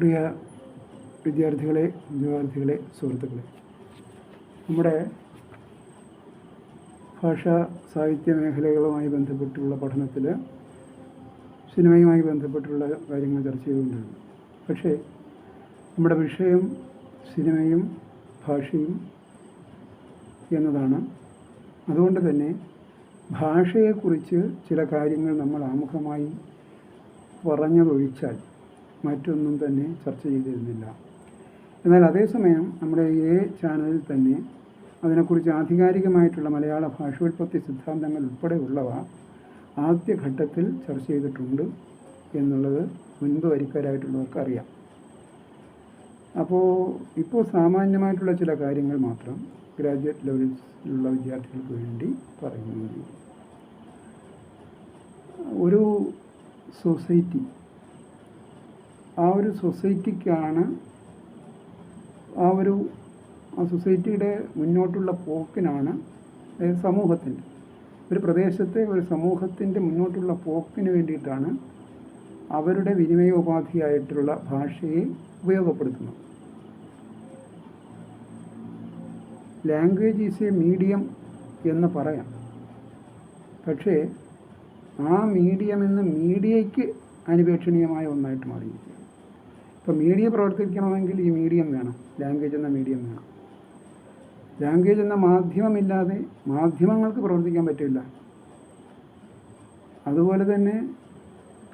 പ്രിയ വിദ്യാർത്ഥികളെ വിദ്യാർത്ഥികളെ സുഹൃത്തുക്കളെ. നമ്മുടെ ഭാഷാ സാഹിത്യ മേഖലകളുമായി ബന്ധപ്പെട്ടുള്ള പഠനത്തിൽ സിനിമയുമായി ബന്ധപ്പെട്ടുള്ള കാര്യങ്ങൾ ചർച്ച ചെയ്തുകൊണ്ടിരുന്നു. പക്ഷേ നമ്മുടെ വിഷയം സിനിമയും ഭാഷയും എന്നതാണ്. അതുകൊണ്ട് തന്നെ ഭാഷയെക്കുറിച്ച് ചില കാര്യങ്ങൾ നമ്മൾ ആമുഖമായി പറഞ്ഞതൊഴിച്ചാൽ മറ്റൊന്നും തന്നെ ചർച്ച ചെയ്തിരുന്നില്ല. എന്നാൽ അതേസമയം നമ്മുടെ എ ചാനലിൽ തന്നെ അതിനെക്കുറിച്ച് ആധികാരികമായിട്ടുള്ള മലയാള ഭാഷോത്പത്തി സിദ്ധാന്തങ്ങൾ ഉൾപ്പെടെയുള്ളവ ആദ്യഘട്ടത്തിൽ ചർച്ച ചെയ്തിട്ടുണ്ട് എന്നുള്ളത് മുൻപ് വരിക്കാരായിട്ടുള്ളവർക്ക് അറിയാം. അപ്പോൾ ഇപ്പോൾ സാമാന്യമായിട്ടുള്ള ചില കാര്യങ്ങൾ മാത്രം ഗ്രാജുവേറ്റ് ലെവലിലുള്ള വിദ്യാർത്ഥികൾക്ക് വേണ്ടി പറയുന്നു. ഒരു സൊസൈറ്റി ആ ഒരു സൊസൈറ്റിക്കാണ് ആ ഒരു ആ സൊസൈറ്റിയുടെ മുന്നോട്ടുള്ള പോക്കിനാണ് സമൂഹത്തിന്റെ ഒരു പ്രദേശത്തെ ഒരു സമൂഹത്തിന്റെ മുന്നോട്ടുള്ള പോക്കിന് വേണ്ടിയിട്ടാണ് അവരുടെ വിനിമയോപാധിയായിട്ടുള്ള ഭാഷയെ ഉപയോഗപ്പെടുത്തുന്നത്. ലാംഗ്വേജ് ഈസ് എ മീഡിയം എന്ന് പറയാം. പക്ഷേ ആ മീഡിയം എന്ന മീഡിയയ്ക്ക് അനുപേക്ഷണീയമായ ഒന്നായിട്ട് മാറിയിരിക്കുകയാണ് ഇപ്പോൾ മീഡിയ പ്രവർത്തിക്കണമെങ്കിൽ ഈ മീഡിയം വേണം. ലാംഗ്വേജ് എന്ന മീഡിയം വേണം. ലാംഗ്വേജ് എന്ന മാധ്യമമില്ലാതെ മാധ്യമങ്ങൾക്ക് പ്രവർത്തിക്കാൻ പറ്റില്ല. അതുപോലെ തന്നെ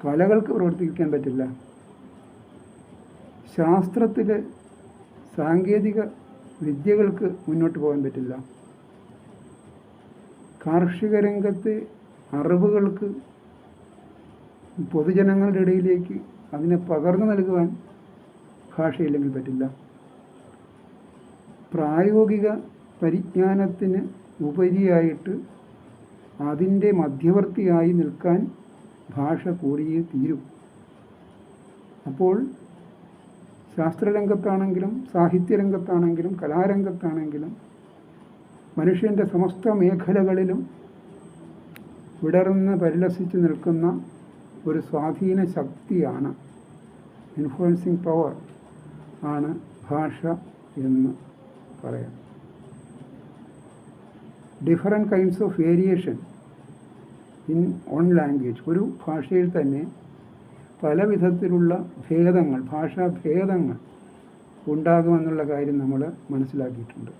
കലകൾക്ക് പ്രവർത്തിക്കാൻ പറ്റില്ല. ശാസ്ത്രത്തിൽ സാങ്കേതിക വിദ്യകൾക്ക് മുന്നോട്ട് പോകാൻ പറ്റില്ല. കാർഷിക രംഗത്തെ അറിവുകൾക്ക് പൊതുജനങ്ങളുടെ ഇടയിലേക്ക് അതിനെ പകർന്നു നൽകുവാൻ ഭാഷയില്ലെങ്കിൽ പറ്റില്ല. പ്രായോഗിക പരിജ്ഞാനത്തിന് ഉപരിയായിട്ട് അതിന്റെ മധ്യവർത്തിയായി നിൽക്കാൻ ഭാഷ കൂടിയേ തീരും. അപ്പോൾ ശാസ്ത്രരംഗത്താണെങ്കിലും സാഹിത്യരംഗത്താണെങ്കിലും കലാരംഗത്താണെങ്കിലും മനുഷ്യന്റെ സമസ്ത മേഖലകളിലും വിടർന്ന് പരിലസിച്ച് നിൽക്കുന്ന ഒരു സ്വാധീന ശക്തിയാണ് ഇൻഫ്ലുവൻസിങ് പവർ ആണ് ഭാഷ എന്ന് പറയാം. Different kinds of variation in on language ഒരു ഭാഷയിൽ തന്നെ പല വിധത്തിലുള്ള ഭേദങ്ങൾ ഭാഷാ ഭേദങ്ങൾ ഉണ്ടാകുമെന്നുള്ള കാര്യം നമ്മൾ മനസ്സിലാക്കിയിട്ടുണ്ട്.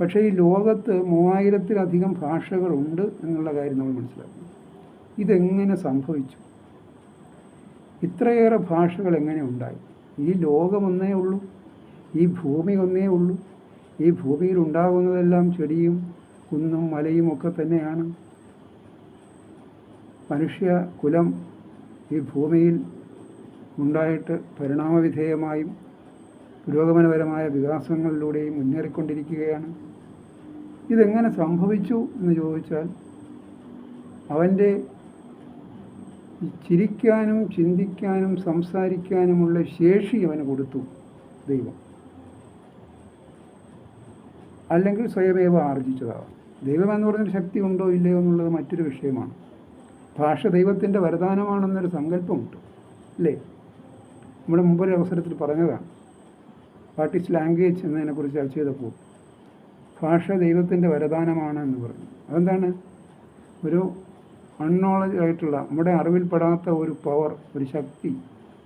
പക്ഷേ ഈ ലോകത്ത് മൂവായിരത്തിലധികം ഭാഷകളുണ്ട് എന്നുള്ള കാര്യം നമ്മൾ മനസ്സിലാക്കുന്നു. ഇതെങ്ങനെ സംഭവിച്ചു? ഇത്രയേറെ ഭാഷകൾ എങ്ങനെ ഉണ്ടായി? ഈ ലോകമൊന്നേ ഉള്ളൂ ഈ ഭൂമി ഒന്നേ ഉള്ളൂ. ഈ ഭൂമിയിൽ ഉണ്ടാകുന്നതെല്ലാം ചെടിയും കുന്നും മലയും ഒക്കെ തന്നെയാണ്. മനുഷ്യ കുലം ഈ ഭൂമിയിൽ ഉണ്ടായിട്ട് പരിണാമവിധേയമായും പുരോഗമനപരമായ വികാസങ്ങളിലൂടെയും മുന്നേറിക്കൊണ്ടിരിക്കുകയാണ്. ഇതെങ്ങനെ സംഭവിച്ചു എന്ന് ചോദിച്ചാൽ അവന്റെ ചിരിക്കാനും ചിന്തിക്കാനും സംസാരിക്കാനുമുള്ള ശേഷി അവന് കൊടുത്തു ദൈവം. അല്ലെങ്കിൽ സ്വയമേവ ആർജിച്ചതാവാം. ദൈവം എന്ന് പറഞ്ഞൊരു ശക്തി ഉണ്ടോ ഇല്ലയോ എന്നുള്ളത് മറ്റൊരു വിഷയമാണ്. ഭാഷ ദൈവത്തിന്റെ വരദാനമാണെന്നൊരു സങ്കല്പമുണ്ട് അല്ലേ? നമ്മുടെ മുമ്പൊരു അവസരത്തിൽ പറഞ്ഞതാണ്. വാട്ട് ഈസ് ലാംഗ്വേജ് എന്നതിനെക്കുറിച്ച് ചർച്ച ചെയ്തപ്പോൾ ഭാഷ ദൈവത്തിന്റെ വരദാനമാണ് എന്ന് പറഞ്ഞു. അതെന്താണ്? ഒരു അൺനോളജ് ആയിട്ടുള്ള നമ്മുടെ അറിവിൽപ്പെടാത്ത ഒരു പവർ ഒരു ശക്തി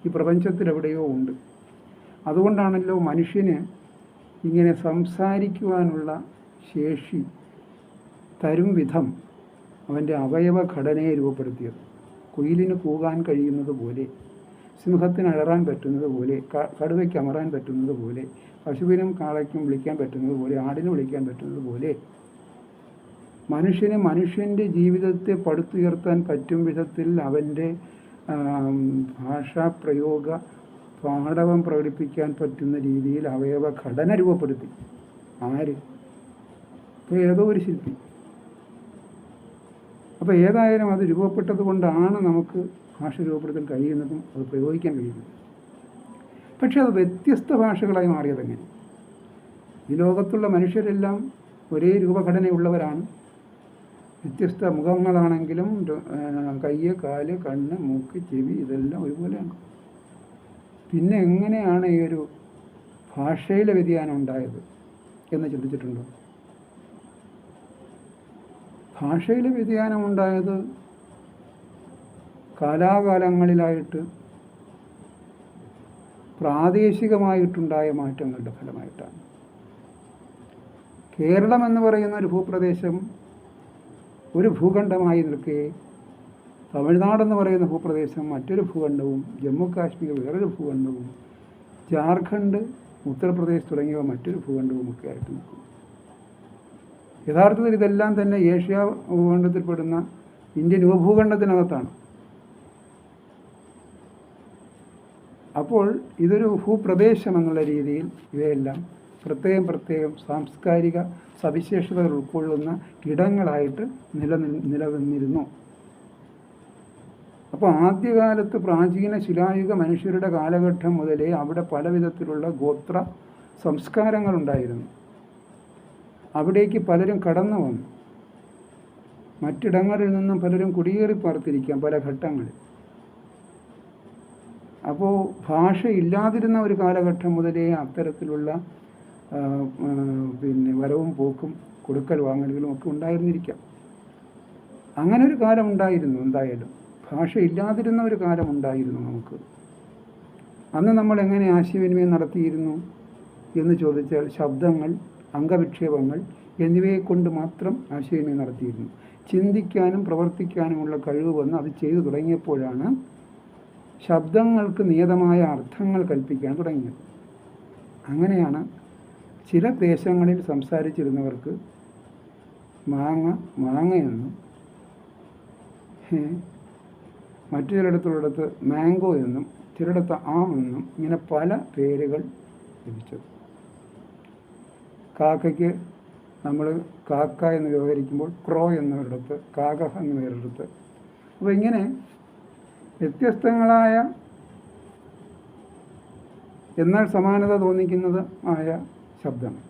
ഈ പ്രപഞ്ചത്തിൽ എവിടെയോ ഉണ്ട്. അതുകൊണ്ടാണല്ലോ മനുഷ്യന് ഇങ്ങനെ സംസാരിക്കുവാനുള്ള ശേഷി തരും വിധം അവന്റെ അവയവ ഘടനയെ രൂപപ്പെടുത്തിയത്. കുയിലിന് കൂകാൻ കഴിയുന്നത് പോലെ സിംഹത്തിന് അഴറാൻ പറ്റുന്നത് പോലെ കടുവയ്ക്ക് അമറാൻ പറ്റുന്നത് പോലെ പശുവിനും കാളയ്ക്കും വിളിക്കാൻ പറ്റുന്നത് പോലെ ആടിന് വിളിക്കാൻ പറ്റുന്നത് പോലെ മനുഷ്യന് മനുഷ്യന്റെ ജീവിതത്തെ പടുത്തുയർത്താൻ പറ്റും വിധത്തിൽ അവന്റെ ഭാഷാപ്രയോഗ പാഠവം പ്രകടിപ്പിക്കാൻ പറ്റുന്ന രീതിയിൽ അവയവ ഘടന രൂപപ്പെടുത്തി. ആര്? ഇപ്പോൾ ഏതോ ഒരു ശില്പി. അപ്പോൾ ഏതായാലും അത് രൂപപ്പെട്ടത് കൊണ്ടാണ് നമുക്ക് ഭാഷ രൂപപ്പെടുത്താൻ കഴിയുന്നതും അത് പ്രയോഗിക്കാൻ കഴിയുന്നതും. പക്ഷെ അത് വ്യത്യസ്ത ഭാഷകളായി മാറിയതെങ്ങനെ ഈ ലോകത്തുള്ള മനുഷ്യരെല്ലാം ഒരേ രൂപഘടനയുള്ളവരാണ്. വ്യത്യസ്ത മുഖങ്ങളാണെങ്കിലും കയ്യ് കാൽ കണ്ണ് മൂക്ക് ചെവി ഇതെല്ലാം ഒരുപോലെയാണ് പിന്നെ എങ്ങനെയാണ് ഈ ഒരു ഭാഷയിലെ വ്യതിയാനം ഉണ്ടായത് എന്ന് ചിന്തിച്ചിട്ടുണ്ടോ? ഭാഷയിലെ വ്യതിയാനം ഉണ്ടായത് കാലാകാലങ്ങളിലായിട്ട് പ്രാദേശികമായിട്ടുണ്ടായ മാറ്റങ്ങളുടെ ഫലമായിട്ടാണ്. കേരളം എന്ന് പറയുന്ന ഒരു ഭൂപ്രദേശം ഒരു ഭൂഖണ്ഡമായി നിൽക്കെ. തമിഴ്നാടെന്ന് പറയുന്ന ഭൂപ്രദേശം മറ്റൊരു ഭൂഖണ്ഡവും ജമ്മു കാശ്മീർ വേറൊരു ഭൂഖണ്ഡവും ജാർഖണ്ഡ് ഉത്തർപ്രദേശ് തുടങ്ങിയവ മറ്റൊരു ഭൂഖണ്ഡവും ഒക്കെ ആയിട്ട് നിൽക്കും. യഥാർത്ഥത്തിൽ ഇതെല്ലാം തന്നെ ഏഷ്യ ഭൂഖണ്ഡത്തിൽപ്പെടുന്ന ഇന്ത്യൻ ഉപഭൂഖണ്ഡത്തിനകത്താണ്. അപ്പോൾ ഇതൊരു ഭൂപ്രദേശം എന്നുള്ള രീതിയിൽ ഇവയെല്ലാം പ്രത്യേകം പ്രത്യേകം സാംസ്കാരിക സവിശേഷതകൾ ഉൾക്കൊള്ളുന്ന ഇടങ്ങളായിട്ട് നിലനിൽ നിലനിന്നിരുന്നു. അപ്പോൾ ആദ്യകാലത്ത് പ്രാചീന ശിലായുഗ മനുഷ്യരുടെ കാലഘട്ടം മുതലേ അവിടെ പല വിധത്തിലുള്ള ഗോത്ര സംസ്കാരങ്ങളുണ്ടായിരുന്നു. അവിടേക്ക് പലരും കടന്നു വന്നു. മറ്റിടങ്ങളിൽ നിന്നും പലരും കുടിയേറി പാർത്തിരിക്കാം പല ഘട്ടങ്ങളിൽ. അപ്പോൾ ഭാഷ ഇല്ലാതിരുന്ന ഒരു കാലഘട്ടം മുതലേ അത്തരത്തിലുള്ള പിന്നെ വരവും പോക്കും കൊടുക്കൽ വാങ്ങലുകളും ഒക്കെ ഉണ്ടായിരുന്നിരിക്കാം. അങ്ങനെ ഒരു കാലം ഉണ്ടായിരുന്നു എന്തായാലും. ഭാഷ ഇല്ലാതിരുന്ന ഒരു കാലം ഉണ്ടായിരുന്നു നമുക്ക്. അന്ന് നമ്മൾ എങ്ങനെ ആശയവിനിമയം നടത്തിയിരുന്നു എന്ന് ചോദിച്ചാൽ ശബ്ദങ്ങൾ അംഗവിക്ഷേപങ്ങൾ എന്നിവയെ കൊണ്ട് മാത്രം ആശയവിനിമയം നടത്തിയിരുന്നു. ചിന്തിക്കാനും പ്രവർത്തിക്കാനുമുള്ള കഴിവ് വന്ന് അത് ചെയ്തു തുടങ്ങിയപ്പോഴാണ് ശബ്ദങ്ങൾക്ക് നിയതമായ അർത്ഥങ്ങൾ കൽപ്പിക്കാൻ തുടങ്ങിയത്. അങ്ങനെയാണ് ചില ദേശങ്ങളിൽ സംസാരിച്ചിരുന്നവർക്ക് മാങ്ങ മാങ്ങയെന്നും മറ്റു ചിലയിടത്തുള്ളിടത്ത് മാംഗോ എന്നും ചിലയിടത്ത് ആം എന്നും ഇങ്ങനെ പല പേരുകൾ ലഭിച്ചത്. കാക്കയ്ക്ക് നമ്മൾ കാക്ക എന്ന് വ്യവഹരിക്കുമ്പോൾ ക്രോ എന്നവരിടത്ത് കാക എന്ന് വേറൊരിടത്ത്. അപ്പോൾ ഇങ്ങനെ വ്യത്യസ്തങ്ങളായ എന്നാൽ സമാനത തോന്നിക്കുന്നത് ആയ ശബ്ദങ്ങൾ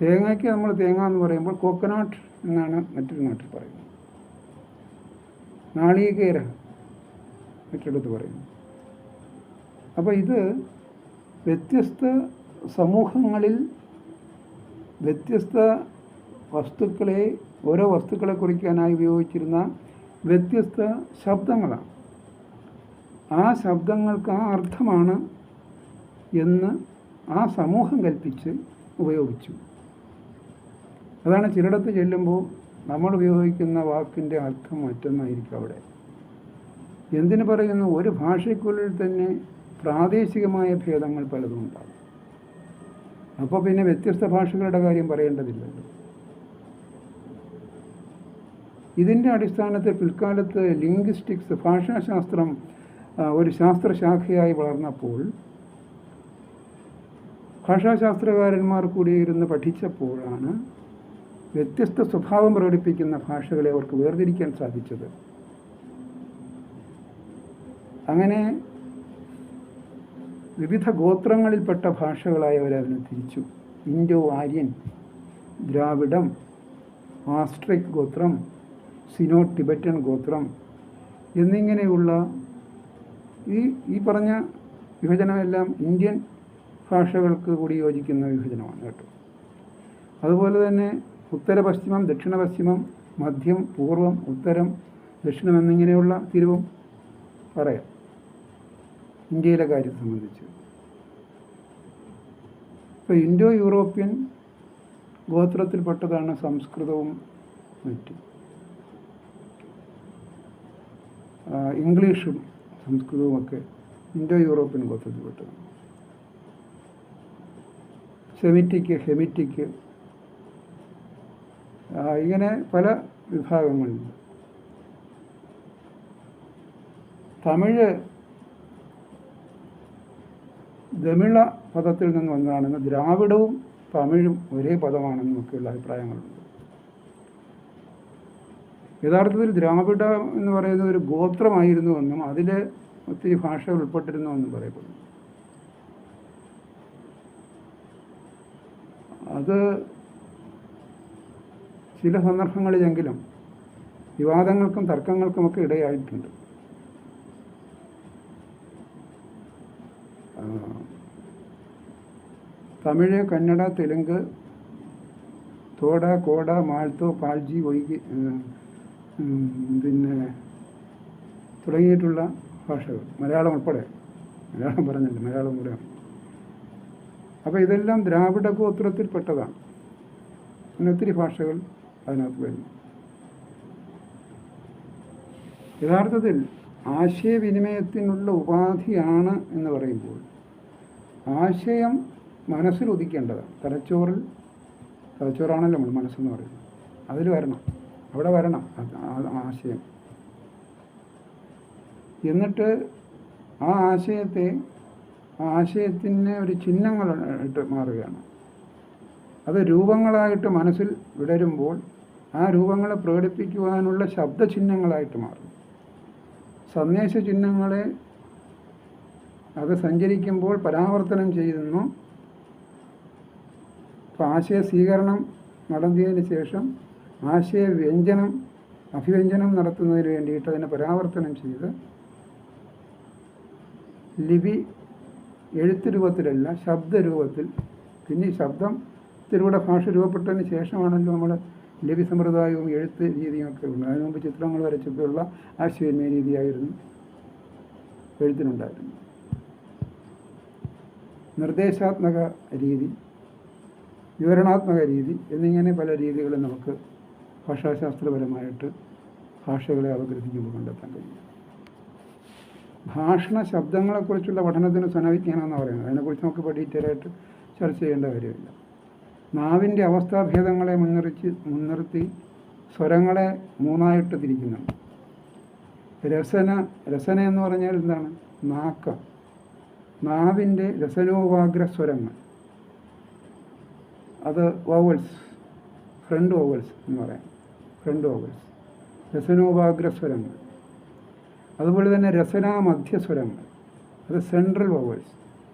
തേങ്ങയ്ക്ക് നമ്മൾ തേങ്ങ എന്ന് പറയുമ്പോൾ കോക്കനട്ട് എന്നാണ് മറ്റൊരു നാട്ടിൽ പറയുന്നത്. നാളികേര മറ്റിടത്ത് പറയുന്നു. അപ്പോൾ ഇത് വ്യത്യസ്ത സമൂഹങ്ങളിൽ വ്യത്യസ്ത വസ്തുക്കളെ ഓരോ വസ്തുക്കളെ കുറിക്കാനായി ഉപയോഗിച്ചിരുന്ന വ്യത്യസ്ത ശബ്ദങ്ങളാണ്. ആ ശബ്ദങ്ങൾക്ക് ആ അർത്ഥമാണ് എന്ന് ആ സമൂഹം കൽപ്പിച്ച് ഉപയോഗിച്ചു. അതാണ് ചിലയിടത്ത് ചെല്ലുമ്പോൾ നമ്മൾ ഉപയോഗിക്കുന്ന വാക്കിന്റെ അർത്ഥം മറ്റൊന്നായിരിക്കും അവിടെ. എന്തിനു പറയുന്നു? ഒരു ഭാഷയ്ക്കുള്ളിൽ തന്നെ പ്രാദേശികമായ ഭേദങ്ങൾ പലതും ഉണ്ടാകും. അപ്പോൾ പിന്നെ വ്യത്യസ്ത ഭാഷകളുടെ കാര്യം പറയേണ്ടതില്ലല്ലോ. ഇതിന്റെ അടിസ്ഥാനത്തിൽ പിൽക്കാലത്ത് ലിംഗ്വിസ്റ്റിക്സ് ഭാഷാശാസ്ത്രം ഒരു ശാസ്ത്രശാഖയായി വളർന്നപ്പോൾ ഭാഷാശാസ്ത്രകാരന്മാർ കൂടി ഇരുന്ന് പഠിച്ചപ്പോഴാണ് വ്യത്യസ്ത സ്വഭാവം പ്രകടിപ്പിക്കുന്ന ഭാഷകളെ അവർക്ക് വേർതിരിക്കാൻ സാധിച്ചത്. അങ്ങനെ വിവിധ ഗോത്രങ്ങളിൽപ്പെട്ട ഭാഷകളായി അവരതിനെ തിരിച്ചു. ഇൻഡോ ആര്യൻ ദ്രാവിഡം ആസ്ട്രിക് ഗോത്രം സിനോ ടിബറ്റൻ ഗോത്രം എന്നിങ്ങനെയുള്ള ഈ ഈ പറഞ്ഞ വിഭജനമെല്ലാം ഇന്ത്യൻ ഭാഷകൾക്ക് കൂടി യോജിക്കുന്ന വിഭജനമാണ് കേട്ടോ. അതുപോലെ തന്നെ ഉത്തര പശ്ചിമം ദക്ഷിണ പശ്ചിമം മധ്യം പൂർവം ഉത്തരം ദക്ഷിണം എന്നിങ്ങനെയുള്ള തിരിവും പറയാം. ഇന്ത്യയിലെ കാര്യം സംബന്ധിച്ച്. ഇപ്പോൾ ഇൻഡോ യൂറോപ്യൻ ഗോത്രത്തിൽപ്പെട്ടതാണ് സംസ്കൃതവും മറ്റും. ഇംഗ്ലീഷും സംസ്കൃതവും ഒക്കെ ഇൻഡോ യൂറോപ്യൻ ഗോത്രത്തിൽപ്പെട്ടതാണ്. സെമിറ്റിക്ക് ഹെമിറ്റിക്ക്. ഇങ്ങനെ പല വിഭാഗങ്ങളുണ്ട്. തമിഴ് ദമിള പദത്തിൽ നിന്ന് വന്നതാണെന്ന് ദ്രാവിഡവും തമിഴും ഒരേ പദമാണെന്നും ഒക്കെയുള്ള അഭിപ്രായങ്ങളുണ്ട്. യഥാർത്ഥത്തിൽ ദ്രാവിഡ എന്ന് പറയുന്നത് ഒരു ഗോത്രമായിരുന്നുവെന്നും അതിൽ ഒത്തിരി ഭാഷകൾ ഉൾപ്പെട്ടിരുന്നുവെന്നും പറയപ്പെടുന്നു. അത് ചില സന്ദർഭങ്ങളിലെങ്കിലും വിവാദങ്ങൾക്കും തർക്കങ്ങൾക്കുമൊക്കെ ഇടയായിട്ടുണ്ട്. തമിഴ് കന്നഡ തെലുങ്ക് തോട കോട മാൾത്തോ പാൽജി ഉം, പിന്നെ തുടങ്ങിയിട്ടുള്ള ഭാഷകൾ. മലയാളം ഉൾപ്പെടെ. മലയാളം പറഞ്ഞില്ല മലയാളം കൂടെ. അപ്പോൾ ഇതെല്ലാം ദ്രാവിഡ ഗോത്രത്തിൽപ്പെട്ടതാണ്. അങ്ങനെ ഒത്തിരി ഭാഷകൾ അതിനകത്ത് വരുന്നു. യഥാർത്ഥത്തിൽ ആശയവിനിമയത്തിനുള്ള ഉപാധിയാണ് എന്ന് പറയുമ്പോൾ ആശയം മനസ്സിൽ ഉദിക്കേണ്ടതാണ് തലച്ചോറിൽ തലച്ചോറാണല്ലോ നമ്മൾ മനസ്സെന്ന് പറയുന്നത്. അതിൽ വരണം. അവിടെ വരണം ആശയം. എന്നിട്ട് ആ ആശയത്തെ ആശയത്തിന് ഒരു ചിഹ്നങ്ങളായിട്ട് മാറുകയാണ്. അത് രൂപങ്ങളായിട്ട് മനസ്സിൽ വിടരുമ്പോൾ ആ രൂപങ്ങളെ പ്രകടിപ്പിക്കുവാനുള്ള ശബ്ദചിഹ്നങ്ങളായിട്ട് മാറും. സന്ദേശ ചിഹ്നങ്ങളെ അത് സഞ്ചരിക്കുമ്പോൾ പരാവർത്തനം ചെയ്യുന്നു. ആശയ സ്വീകരണം നടത്തിയതിന് ശേഷം ആശയ വ്യഞ്ജനം അഭിവ്യഞ്ജനം നടത്തുന്നതിന് വേണ്ടിയിട്ട് അതിനെ പരാവർത്തനം ചെയ്ത് ലിപി എഴുത്ത് രൂപത്തിലല്ല ശബ്ദരൂപത്തിൽ. പിന്നെ ഈ ശബ്ദത്തിലൂടെ ഭാഷ രൂപപ്പെട്ടതിന് ശേഷമാണല്ലോ നമ്മൾ ലിപി സമ്പ്രദായവും എഴുത്ത് രീതിയും ഒക്കെ ഉണ്ട് അതിനു മുമ്പ് ചിത്രങ്ങൾ വരച്ചൊക്കെയുള്ള ആശയവിനിമയ രീതിയായിരുന്നു എഴുത്തിനുണ്ടായിരുന്നു നിർദ്ദേശാത്മക രീതി വിവരണാത്മക രീതി എന്നിങ്ങനെ പല രീതികളും നമുക്ക് ഭാഷാശാസ്ത്രപരമായിട്ട് ഭാഷകളെ അവഗ്രഹിക്കുമ്പോൾ കണ്ടെത്താൻ കഴിയും. ഭാഷണ ശബ്ദങ്ങളെക്കുറിച്ചുള്ള പഠനത്തിന് സ്വനവിജ്ഞാനം എന്ന് പറയുന്നത്. അതിനെക്കുറിച്ച് നമുക്ക് ഡീറ്റെയിൽ ആയിട്ട് ചർച്ച ചെയ്യേണ്ട കാര്യമില്ല. നാവിന്റെ അവസ്ഥാഭേദങ്ങളെ മുൻനിർത്തി മുൻനിർത്തി സ്വരങ്ങളെ മൂന്നായിട്ട് തിരിക്കുന്നു രസന രസന എന്ന് പറഞ്ഞാൽ എന്താണ്? നാക്ക. നാവിന്റെ രസനോപാഗ്ര സ്വരങ്ങൾ. അത് വോവൽസ് ഫ്രണ്ട് വോവൽസ് എന്ന് പറയാം. ഫ്രണ്ട് വോവൽസ് രസനോപാഗ്ര സ്വരങ്ങൾ. അതുപോലെ തന്നെ രസനാ മധ്യസ്വരങ്ങൾ അത് സെൻട്രൽ വവേഴ്സ്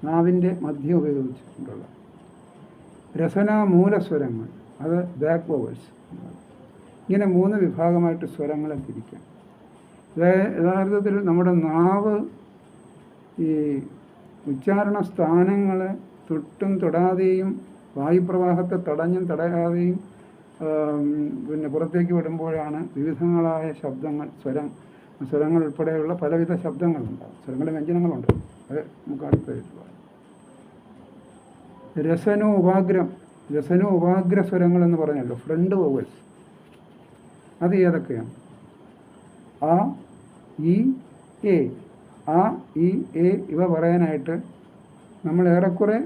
നാവിന്റെ മധ്യം ഉപയോഗിച്ചിട്ടുള്ള രസനാ മൂലസ്വരങ്ങൾ അത് ബാക്ക് വവേഴ്സ് ഇങ്ങനെ മൂന്ന് വിഭാഗമായിട്ട് സ്വരങ്ങളെ തിരിക്കാം. യഥാർത്ഥത്തിൽ നമ്മുടെ നാവ് ഈ ഉച്ചാരണ സ്ഥാനങ്ങളെ തൊട്ടും തൊടാതെയും വായുപ്രവാഹത്തെ തടഞ്ഞും തടയാതെയും പിന്നെ പുറത്തേക്ക് വിടുമ്പോഴാണ് വിവിധങ്ങളായ ശബ്ദങ്ങൾ സ്വരം സ്വരങ്ങൾ ഉൾപ്പെടെയുള്ള പലവിധ ശബ്ദങ്ങളുണ്ടാകും സ്വരങ്ങളുടെ വ്യഞ്ജനങ്ങളുണ്ട്. അത് നമുക്ക് അടുത്ത എഴുതുക രസനോ ഉപാഗ്രം രസനോ ഉപാഗ്ര സ്വരങ്ങൾ എന്ന് പറഞ്ഞല്ലോ ഫ്രണ്ട് വോവൽസ് അത് ഏതൊക്കെയാണ്? ആ ഇ എ. ആ ഇ എ ഇവ പറയാനായിട്ട് നമ്മൾ ഏറെക്കുറെ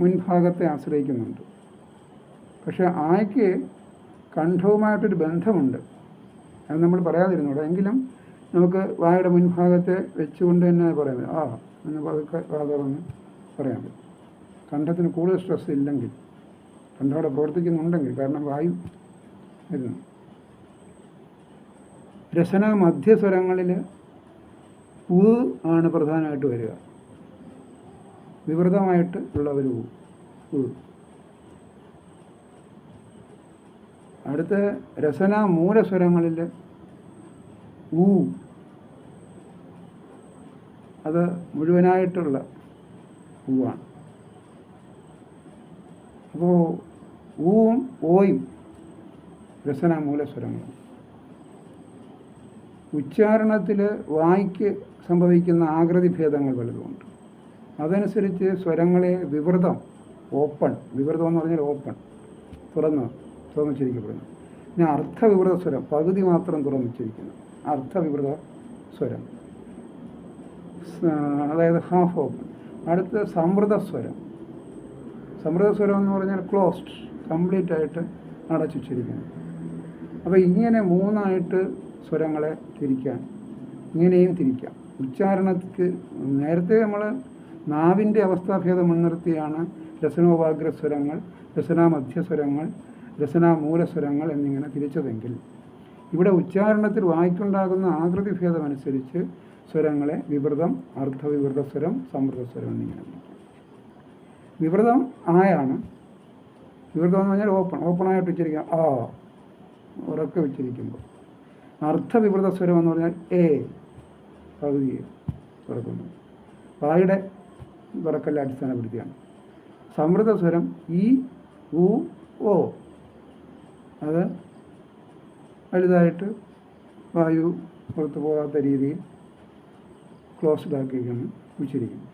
മുൻഭാഗത്തെ ആശ്രയിക്കുന്നുണ്ട്. പക്ഷേ ആയ്ക്ക് കണ്ഠവുമായിട്ടൊരു ബന്ധമുണ്ട്. അത് നമ്മൾ പറയാതിരുന്നൂടെ. എങ്കിലും നമുക്ക് വായുടെ മുൻഭാഗത്തെ വെച്ചുകൊണ്ട് തന്നെ പറയാം ആ എന്ന് തുറന്ന് പറയാൻ പറ്റും. കണ്ഠത്തിന് കൂടുതൽ സ്ട്രെസ് ഇല്ലെങ്കിൽ കണ്ടവിടെ പ്രവർത്തിക്കുന്നുണ്ടെങ്കിൽ കാരണം വായു വരുന്നു. രസന മധ്യസ്വരങ്ങളിൽ ഉ ആണ് പ്രധാനമായിട്ട് വരിക. വിവൃതമായിട്ട് ഉള്ള ഒരു ഉ ഉ അടുത്ത രസന മൂലസ്വരങ്ങളിൽ ഊ. അത് മുഴുവനായിട്ടുള്ള ഊവാണ്. അപ്പോൾ ഊവും ഓയും രസന മൂലസ്വരങ്ങളാണ്. ഉച്ചാരണത്തിൽ വായിക്ക് സംഭവിക്കുന്ന ആകൃതി ഭേദങ്ങൾ വലുതുമുണ്ട്. അതനുസരിച്ച് സ്വരങ്ങളെ വിവൃതം ഓപ്പൺ വിവൃതം എന്ന് പറഞ്ഞാൽ ഓപ്പൺ തുറന്ന് തുറന്നുച്ചരിക്കപ്പെടുന്നു. പിന്നെ അർത്ഥവിവൃത സ്വരം പകുതി മാത്രം തുറന്നിച്ചിരിക്കുന്നു. അർത്ഥവിവൃത സ്വരം. അതായത് ഹാഫ് ഓപ്പൺ അടുത്ത സമൃദ്ധ സ്വരം. സമൃദ്ധ സ്വരം എന്ന് പറഞ്ഞാൽ ക്ലോസ്ഡ് കംപ്ലീറ്റ് ആയിട്ട് അടച്ചുച്ചിരിക്കുന്നു. അപ്പോൾ ഇങ്ങനെ മൂന്നായിട്ട് സ്വരങ്ങളെ തിരിക്കാൻ ഇങ്ങനെയും തിരിക്കാം. ഉച്ചാരണത്തിക്ക് നേരത്തെ നമ്മൾ നാവിന്റെ അവസ്ഥാഭേദം മുൻനിർത്തിയാണ് രസനോപാഗ്ര സ്വരങ്ങൾ രസനാ മധ്യസ്വരങ്ങൾ രസനാ മൂലസ്വരങ്ങൾ എന്നിങ്ങനെ തിരിച്ചതെങ്കിൽ ഇവിടെ ഉച്ചാരണത്തിൽ വായിക്കുണ്ടാകുന്ന ആകൃതി ഭേദം അനുസരിച്ച് സ്വരങ്ങളെ വിവൃതം അർദ്ധവിവൃത സ്വരം സമൃദ്ധ സ്വരം എന്നിങ്ങനെ വിവൃതം ആയാണ്. വിവൃതം എന്ന് പറഞ്ഞാൽ ഓപ്പൺ ഓപ്പണായിട്ട് ഉച്ചരിക്കുക ആ ഉറക്കെ ഉച്ചരിക്കുമ്പോൾ. അർത്ഥവിവൃത സ്വരം എന്ന് പറഞ്ഞാൽ എ പകുതി തുറക്കുന്നു. വായുടെ തുറക്കല്ല അടിസ്ഥാനപ്പെടുത്തിയാണ്. സമൃദ്ധ സ്വരം ഇ ഊ ഓ അത് വലുതായിട്ട് വായു പുറത്തു പോകാത്ത രീതിയിൽ ക്ലോസ്ഡ് ആക്കിയാണ് ഉച്ചരിക്കുന്നത്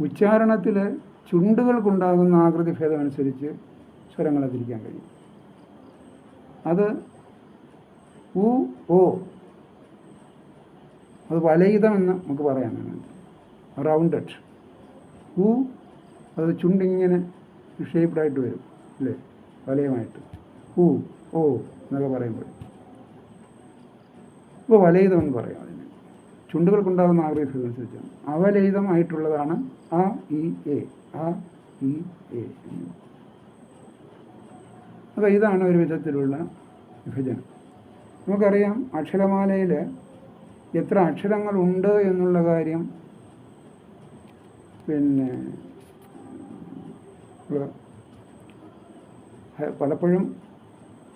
ഉച്ചാരണത്തിൽ ചുണ്ടുകൾക്കുണ്ടാകുന്ന ആകൃതി ഭേദമനുസരിച്ച് സ്വരങ്ങളെ തിരിക്കാൻ കഴിയും. അത് ഉ ഓ അത് വലയിതം എന്ന് നമുക്ക് പറയാൻ റൗണ്ടഡ്. ഉ അത് ചുണ്ടിങ്ങനെ ഷേപ്ഡായിട്ട് വരും അല്ലേ? വലയമായിട്ട്. ഉ ഓ എന്നൊക്കെ പറയുമ്പോൾ ഇപ്പോൾ വലയിതം എന്ന് പറയാം അതിന് ചുണ്ടുകൾക്കുണ്ടാകുന്ന ആഗ്രഹത്തിനനുസരിച്ചാണ് അവലയിതമായിട്ടുള്ളതാണ് ആ ഇ എ ആ ഇ എ അപ്പോൾ ഇതാണ് ഒരു വിധത്തിലുള്ള വിഭജനം നമുക്കറിയാം അക്ഷരമാലയിൽ എത്ര അക്ഷരങ്ങളുണ്ട് എന്നുള്ള കാര്യം പിന്നെ പലപ്പോഴും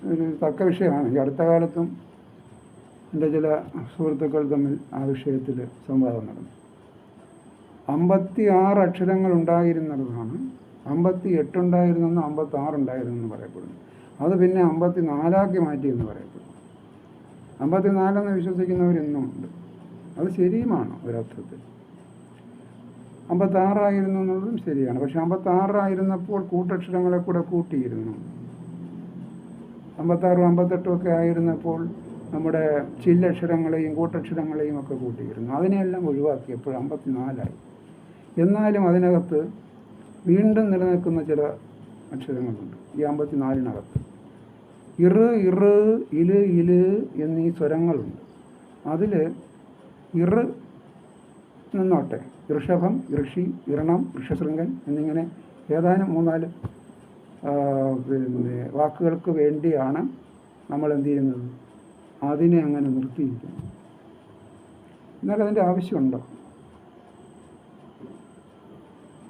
ഒരു തർക്ക വിഷയമാണ്. ഈ അടുത്ത കാലത്തും എന്റെ ചില സുഹൃത്തുക്കൾ തമ്മിൽ ആ വിഷയത്തിൽ സംവാദം നടന്നു. അമ്പത്തി ആറ് അക്ഷരങ്ങൾ ഉണ്ടായിരുന്നതാണ്. അമ്പത്തി എട്ടുണ്ടായിരുന്നെന്ന് അമ്പത്തി ആറ് ഉണ്ടായിരുന്നെന്ന് പറയപ്പെടുന്നു. അത് പിന്നെ അമ്പത്തി നാലാക്കി മാറ്റി എന്ന് പറയപ്പെടുന്നു. അമ്പത്തി നാലെന്ന് വിശ്വസിക്കുന്നവർ ഇന്നും ഉണ്ട് അത് ശരിയുമാണ് ഒരർത്ഥത്തിൽ. അമ്പത്താറായിരുന്നു എന്നുള്ളതും ശരിയാണ്. പക്ഷെ അമ്പത്താറായിരുന്നപ്പോൾ കൂട്ടക്ഷരങ്ങളെ കൂടെ കൂട്ടിയിരുന്നു. അമ്പത്താറും അമ്പത്തെട്ടും ഒക്കെ ആയിരുന്നപ്പോൾ നമ്മുടെ ചില്ലക്ഷരങ്ങളെയും കൂട്ടക്ഷരങ്ങളെയും ഒക്കെ കൂട്ടിയിരുന്നു. അതിനെയെല്ലാം ഒഴിവാക്കിയപ്പോൾ അമ്പത്തിനാലായി. എന്നാലും അതിനകത്ത് വീണ്ടും നിലനിൽക്കുന്ന ചില അക്ഷരങ്ങളുണ്ട്. ഈ അമ്പത്തിനാലിനകത്ത് ഇറ് ഇറ് ഇൽ ഇൽ എന്നീ സ്വരങ്ങളുണ്ട്. അതിൽ ഇറ് നിന്നോട്ടെ. ഋഷഭം ഋഷി ഇറണം ഋഷശൃംഗൻ എന്നിങ്ങനെ ഏതാനും മൂന്നാൽ പിന്നെ വാക്കുകൾക്ക് വേണ്ടിയാണ് നമ്മൾ എന്ത് ചെയ്യുന്നത്? അതിനെ അങ്ങനെ നിർത്തിയിരിക്കുന്നത്. എന്നാൽ അതിന്റെ ആവശ്യമുണ്ടോ?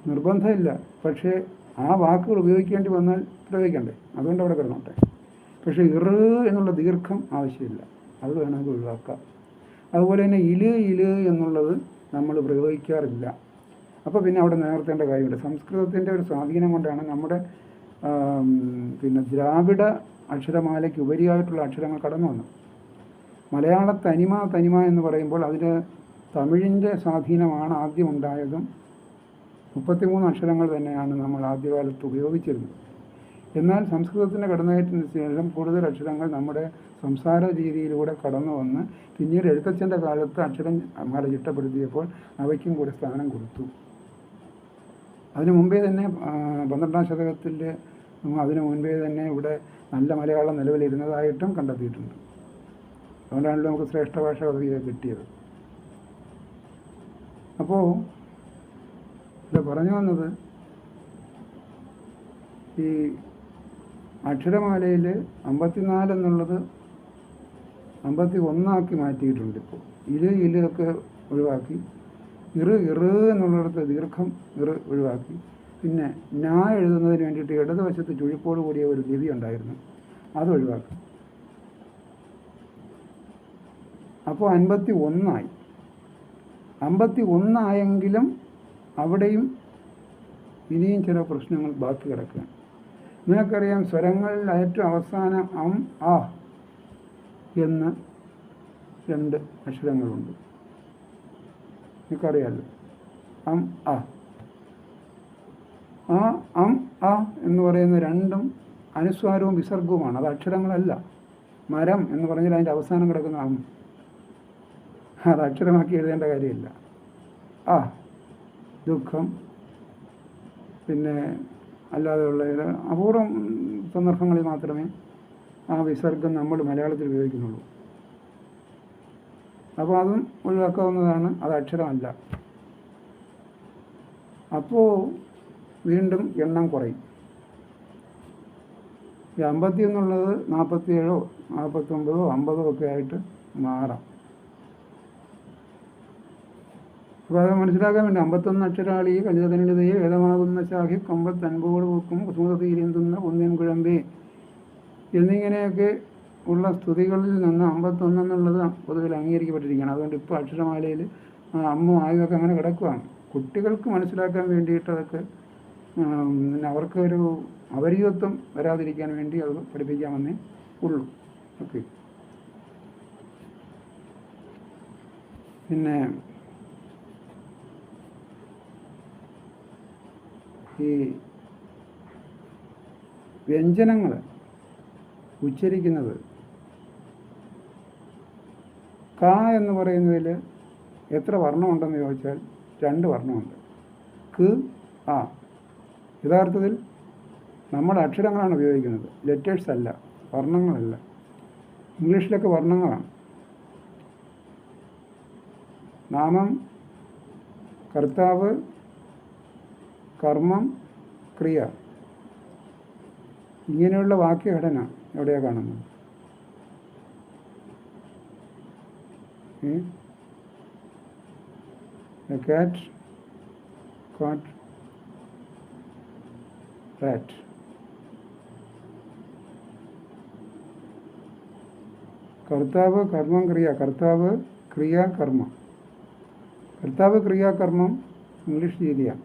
നിർബന്ധമില്ല. പക്ഷേ ആ വാക്കുകൾ ഉപയോഗിക്കേണ്ടി വന്നാൽ പ്രയോഗിക്കണ്ടേ? അതുകൊണ്ട് അവിടെ കിടന്നോട്ടെ. പക്ഷേ ഇറ് എന്നുള്ള ദീർഘം ആവശ്യമില്ല. അത് വേണമെങ്കിൽ ഒഴിവാക്കാം. അതുപോലെ തന്നെ ഇൽ ഇൽ എന്നുള്ളത് നമ്മൾ പ്രയോഗിക്കാറില്ല. അപ്പോൾ പിന്നെ അവിടെ നേർത്തേണ്ട കാര്യമില്ല. സംസ്കൃതത്തിന്റെ ഒരു സ്വാധീനം കൊണ്ടാണ് നമ്മുടെ പിന്നെ ദ്രാവിഡ അക്ഷരമാലയ്ക്ക് ഉപരിയായിട്ടുള്ള അക്ഷരങ്ങൾ കടന്നു വന്നു. മലയാള തനിമ തനിമ എന്ന് പറയുമ്പോൾ അതിന് തമിഴിന്റെ സ്വാധീനമാണ് ആദ്യം ഉണ്ടായതും മുപ്പത്തിമൂന്ന് അക്ഷരങ്ങൾ തന്നെയാണ് നമ്മൾ ആദ്യകാലത്ത് ഉപയോഗിച്ചിരുന്നത്. എന്നാൽ സംസ്കൃതത്തിന്റെ കടന്നുകയറ്റത്തിന് ശേഷം കൂടുതൽ അക്ഷരങ്ങൾ നമ്മുടെ സംസാര രീതിയിലൂടെ കടന്നു വന്ന് പിന്നീട് എഴുത്തച്ഛന്റെ കാലത്ത് അക്ഷരം മാല ചിട്ടപ്പെടുത്തിയപ്പോൾ അവയ്ക്കും കൂടെ സ്ഥാനം കൊടുത്തു. അതിനു മുമ്പേ തന്നെ പന്ത്രണ്ടാം ശതകത്തിൽ അതിനു മുൻപേ തന്നെ ഇവിടെ നല്ല മലയാളം നിലവിലിരുന്നതായിട്ടും കണ്ടെത്തിയിട്ടുണ്ട്. അതുകൊണ്ടാണല്ലോ നമുക്ക് ശ്രേഷ്ഠ ഭാഷ പദവി കിട്ടിയത്. അപ്പോൾ ഇത് പറഞ്ഞു വന്നത് ഈ അക്ഷരമാലയിൽ അമ്പത്തിനാല് എന്നുള്ളത് അമ്പത്തി ഒന്നാക്കി മാറ്റിയിട്ടുണ്ട് ഇപ്പോൾ ഇൽ ഇൽ ഒക്കെ ഒഴിവാക്കി. ഇറ് ഇറ് എന്നുള്ളിടത്ത് ദീർഘം ഇറ് ഒഴിവാക്കി. പിന്നെ ഞാ എഴുതുന്നതിന് വേണ്ടിയിട്ട് ഇടതുവശത്ത് ചുഴിപ്പോട് കൂടിയ ഒരു ലിപി ഉണ്ടായിരുന്നു. അത് ഒഴിവാക്കി. അപ്പോൾ അൻപത്തി ഒന്നായി അമ്പത്തി ഒന്നായെങ്കിലും അവിടെയും ഇനിയും ചില പ്രശ്നങ്ങൾ ബാക്കി കിടക്കുകയാണ്. നിങ്ങൾക്കറിയാം സ്വരങ്ങളിൽ ഏറ്റവും അവസാനം അം ആ എന്ന് രണ്ട് അക്ഷരങ്ങളുണ്ട്. നിങ്ങൾക്കറിയാമല്ലോ അം അ. ആ അം അ എന്ന് പറയുന്ന രണ്ടും അനുസ്വാരവും വിസർഗവുമാണ്. അത് അക്ഷരങ്ങളല്ല. മരം എന്ന് പറഞ്ഞാൽ അതിന്റെ അവസാനം കിടക്കുന്ന അം. അത് അക്ഷരമാക്കി എഴുതേണ്ട കാര്യമില്ല. ആ ദുഃഖം. പിന്നെ അല്ലാതെയുള്ള അപൂർവം സന്ദർഭങ്ങളിൽ മാത്രമേ ആ വിസർഗം നമ്മൾ മലയാളത്തിൽ ഉപയോഗിക്കുന്നുള്ളൂ. അപ്പോൾ അതും ഒഴിവാക്കാവുന്നതാണ്. അത് അക്ഷരമല്ല. അപ്പോൾ വീണ്ടും എണ്ണം കുറയും. ഈ അമ്പത്തി എന്നുള്ളത് നാൽപ്പത്തിയേഴോ നാൽപ്പത്തൊമ്പതോ അമ്പതോ ഒക്കെ ആയിട്ട് മാറാം. അപ്പോൾ അത് മനസ്സിലാക്കാൻ വേണ്ടി അമ്പത്തൊന്ന് അക്ഷരാളി കലിതനിതയെ വേദമാകുന്ന ശാഖി കൊമ്പത്ത് അൻപോട് പൂക്കും കുസുമതീരിന്തുന്ന കുന്തിൻ കുഴമ്പേ എന്നിങ്ങനെയൊക്കെ ഉള്ള സ്തുതികളിൽ നിന്ന് അമ്പത്തൊന്ന് എന്നുള്ളത് പൊതുവിൽ അംഗീകരിക്കപ്പെട്ടിരിക്കുകയാണ്. അതുകൊണ്ട് ഇപ്പോൾ അക്ഷരമാലയിൽ അമ്മ ആയതൊക്കെ അങ്ങനെ കിടക്കുകയാണ് കുട്ടികൾക്ക് മനസ്സിലാക്കാൻ വേണ്ടിയിട്ട് അതൊക്കെ പിന്നെ അവർക്ക് ഒരു അപരിചിതത്വം വരാതിരിക്കാൻ വേണ്ടി അത് പഠിപ്പിക്കാമെന്നേ ഉള്ളൂ. ഓക്കെ. പിന്നെ ഈ വ്യഞ്ജനങ്ങൾ ഉച്ചരിക്കുന്നത് ക എന്ന് പറയുന്നതിൽ എത്ര വർണമുണ്ടെന്ന് ചോദിച്ചാൽ രണ്ട് വർണമുണ്ട്. ക് ആ. യഥാർത്ഥത്തിൽ നമ്മൾ അക്ഷരങ്ങളാണ് ഉപയോഗിക്കുന്നത്. ലെറ്റേഴ്സ് അല്ല വർണങ്ങളല്ല. ഇംഗ്ലീഷിലൊക്കെ വർണങ്ങളാണ്. നാമം കർത്താവ് കർമ്മം ക്രിയ. ഇങ്ങനെയുള്ള വാക്യഘടന എവിടെയാണ് കാണുന്നത്? ഏ? A cat caught rat. കർത്താവ് കർമ്മം ക്രിയ കർത്താവ് ക്രിയ കർമ്മം കർത്താവ് ക്രിയാകർമ്മം ഇംഗ്ലീഷ് രീതിയാണ്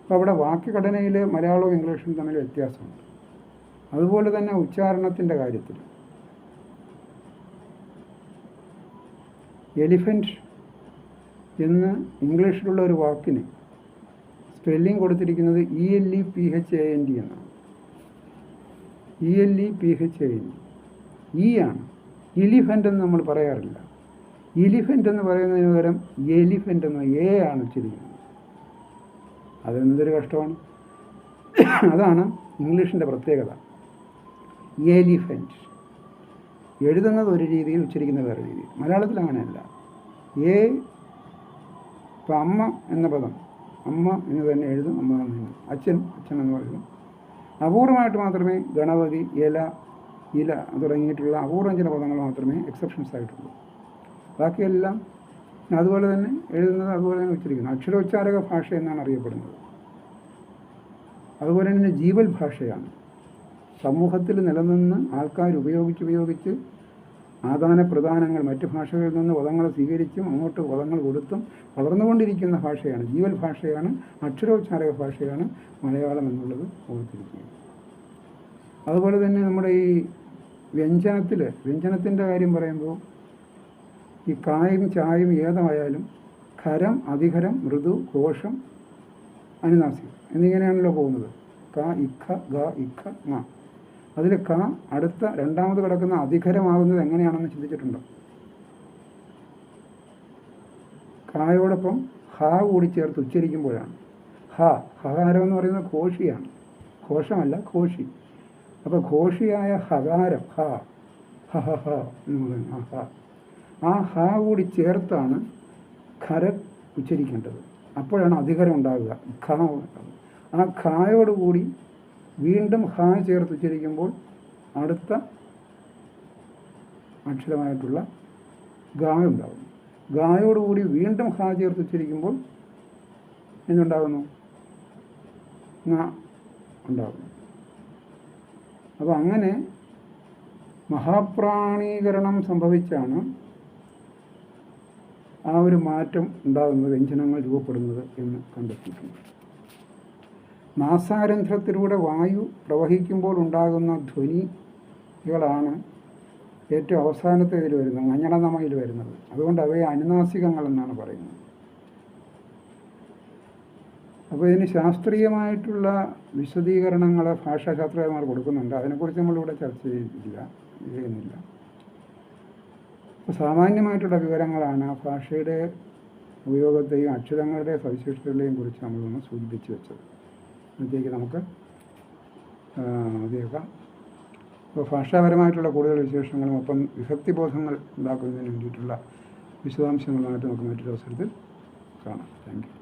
അപ്പോൾ അവിടെ വാക്യഘടനയിൽ മലയാളവും ഇംഗ്ലീഷും തമ്മിൽ വ്യത്യാസമുണ്ട്. അതുപോലെ തന്നെ ഉച്ചാരണത്തിന്റെ കാര്യത്തിൽ എലിഫന്റ് എന്ന് ഇംഗ്ലീഷിലുള്ള ഒരു വാക്കിന് സ്പെല്ലിംഗ് കൊടുത്തിരിക്കുന്നത് E L E P H A N D എന്നാണ്. E L E P H A N D E ആണ്. ഇലിഫന്റ് എന്ന് നമ്മൾ പറയാറില്ല. ഇലിഫന്റ് എന്ന് പറയുന്നതിന് പകരം എലിഫന്റ് എന്ന് എ ആണ് ഉച്ചരിക്കുന്നത്. അതെന്തൊരു കഷ്ടമാണ്? അതാണ് ഇംഗ്ലീഷിന്റെ പ്രത്യേകത. എലിഫന്റ് എഴുതുന്നത് ഒരു രീതിയിൽ ഉച്ചരിക്കുന്നത് വേറെ രീതിയിൽ. മലയാളത്തിൽ അങ്ങനെയല്ല. ഏ ഇപ്പം അമ്മ എന്ന പദം. അമ്മ എന്ന് തന്നെ എഴുതും അമ്മ എന്ന് എഴുതും. അച്ഛൻ അച്ഛൻ എന്ന് പറയുന്നു അപൂർവമായിട്ട് മാത്രമേ ഗണപതി ഇല ഇല തുടങ്ങിയിട്ടുള്ള അപൂർവം ചില പദങ്ങൾ മാത്രമേ എക്സെപ്ഷൻസ് ആയിട്ടുള്ളൂ. ബാക്കിയെല്ലാം അതുപോലെ തന്നെ എഴുതുന്നത് അതുപോലെ തന്നെ ഉച്ചരിക്കുന്നു. അക്ഷരോച്ചാരക ഭാഷ എന്നാണ് അറിയപ്പെടുന്നത്. അതുപോലെ തന്നെ ജീവൽ ഭാഷയാണ് സമൂഹത്തിൽ നിലനിന്ന് ആൾക്കാർ ഉപയോഗിച്ച് ഉപയോഗിച്ച് ആദാന പ്രദാനങ്ങൾ മറ്റു ഭാഷകളിൽ നിന്ന് പദങ്ങൾ സ്വീകരിച്ചും അങ്ങോട്ട് പദങ്ങൾ കൊടുത്തും വളർന്നുകൊണ്ടിരിക്കുന്ന ഭാഷയാണ് ജീവൽ ഭാഷയാണ് അക്ഷരോച്ചാരക ഭാഷയാണ് മലയാളം എന്നുള്ളത് ഓർത്തിരിക്കുക. അതുപോലെ തന്നെ നമ്മുടെ ഈ വ്യഞ്ജനത്തിൽ വ്യഞ്ജനത്തിന്റെ കാര്യം പറയുമ്പോൾ ഈ കായും ചായും ഏതായാലും ഖരം അധികരം മൃദു കോശം അനുനാസികം എന്നിങ്ങനെയാണല്ലോ പോകുന്നത്. ക ഇഖ ഗ ഇഖ മ അതിൽ ക അടുത്ത രണ്ടാമത് കിടക്കുന്ന അധികരമാകുന്നത് എങ്ങനെയാണെന്ന് ചിന്തിച്ചിട്ടുണ്ടോ? കായോടൊപ്പം ഹ കൂടി ചേർത്ത് ഉച്ചരിക്കുമ്പോഴാണ്. ഹ ഹകാരം എന്ന് പറയുന്നത് ഘോഷിയാണ് ഘോഷമല്ല ഘോഷി അപ്പോൾ ഘോഷിയായ ഹകാരം ഹ ഹ എന്ന് പറയുന്നത് ഹ. ആ ഹ കൂടി ചേർത്താണ് ഖര ഉച്ചരിക്കേണ്ടത്. അപ്പോഴാണ് അധികരം ഉണ്ടാകുക ഖ ആ ഖായോടുകൂടി വീണ്ടും ഹാ ചേർത്ത് ഉച്ചരിക്കുമ്പോൾ അടുത്ത അക്ഷരമായിട്ടുള്ള ഗായ ഉണ്ടാകുന്നു. ഗായോടുകൂടി വീണ്ടും ഹാ ചേർത്ത് ഉച്ചരിക്കുമ്പോൾ എന്തുണ്ടാകുന്നു? ഉണ്ടാകുന്നു. അപ്പോൾ അങ്ങനെ മഹാപ്രാണീകരണം സംഭവിച്ചാണ് ആ ഒരു മാറ്റം ഉണ്ടാകുന്നത് വ്യഞ്ജനങ്ങൾ രൂപപ്പെടുന്നത് എന്ന് കണ്ടെത്തിയിട്ടുണ്ട് നാസാരന്ധ്രത്തിലൂടെ വായു പ്രവഹിക്കുമ്പോൾ ഉണ്ടാകുന്ന ധ്വനികളാണ് ഏറ്റവും അവസാനത്തെ ഇതിൽ വരുന്നത് മഞ്ഞളനമയിൽ വരുന്നത്. അതുകൊണ്ട് അവയെ അനുനാസികങ്ങൾ എന്നാണ് പറയുന്നത്. അപ്പോൾ ഇതിന് ശാസ്ത്രീയമായിട്ടുള്ള വിശദീകരണങ്ങൾ ഭാഷാശാസ്ത്രജ്ഞന്മാർ കൊടുക്കുന്നുണ്ട്. അതിനെക്കുറിച്ച് നമ്മളിവിടെ ചർച്ച ചെയ്തില്ല ചെയ്യുന്നില്ല. അപ്പോൾ സാമാന്യമായിട്ടുള്ള വിവരങ്ങളാണ് ഭാഷയുടെ ഉപയോഗത്തെയും അക്ഷരങ്ങളുടെ സവിശേഷതകളെയും കുറിച്ച് നമ്മളൊന്ന് സൂചിപ്പിച്ചു വെച്ചത്. അതിലേക്ക് നമുക്ക് ആ, ഇപ്പോൾ ഭാഷാപരമായിട്ടുള്ള കൂടുതൽ വിശേഷങ്ങളും ഒപ്പം വിഭക്തിബോധങ്ങൾ ഉണ്ടാക്കുന്നതിന് വേണ്ടിയിട്ടുള്ള വിശദാംശങ്ങളുമായിട്ട് നമുക്ക് മറ്റൊരു അവസരത്തിൽ കാണാം. Thank you